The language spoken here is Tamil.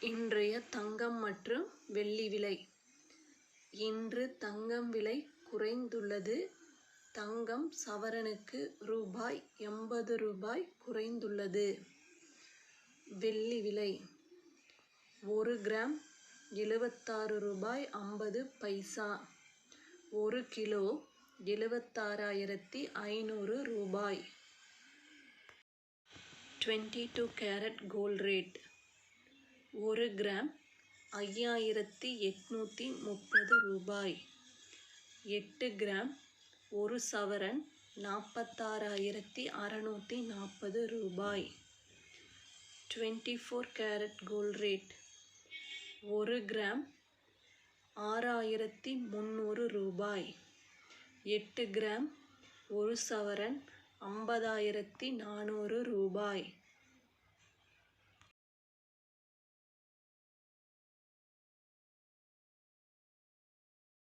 இன்றைய தங்கம் மற்றும் வெள்ளி விலை. இன்று தங்கம் விலை குறைந்துள்ளது. தங்கம் சவரனுக்கு ரூபாய் எண்பது ரூபாய் குறைந்துள்ளது. வெள்ளி விலை ஒரு கிராம் எழுபத்தாறு ரூபாய் ஐம்பது பைசா. ஒரு கிலோ எழுபத்தாறாயிரத்தி ஐநூறு ரூபாய். Twenty two carat gold rate. ஒரு கிராம் ஐயாயிரத்தி எட்நூற்றி முப்பது ரூபாய். எட்டு கிராம் ஒரு சவரன் நாற்பத்தாறாயிரத்தி அறநூற்றி நாற்பது ரூபாய். Twenty four carat gold rate. ஒரு கிராம் ஆறாயிரத்தி முந்நூறு ரூபாய். எட்டு கிராம் ஒரு சவரன் ஐம்பதாயிரத்தி நானூறு ரூபாய்.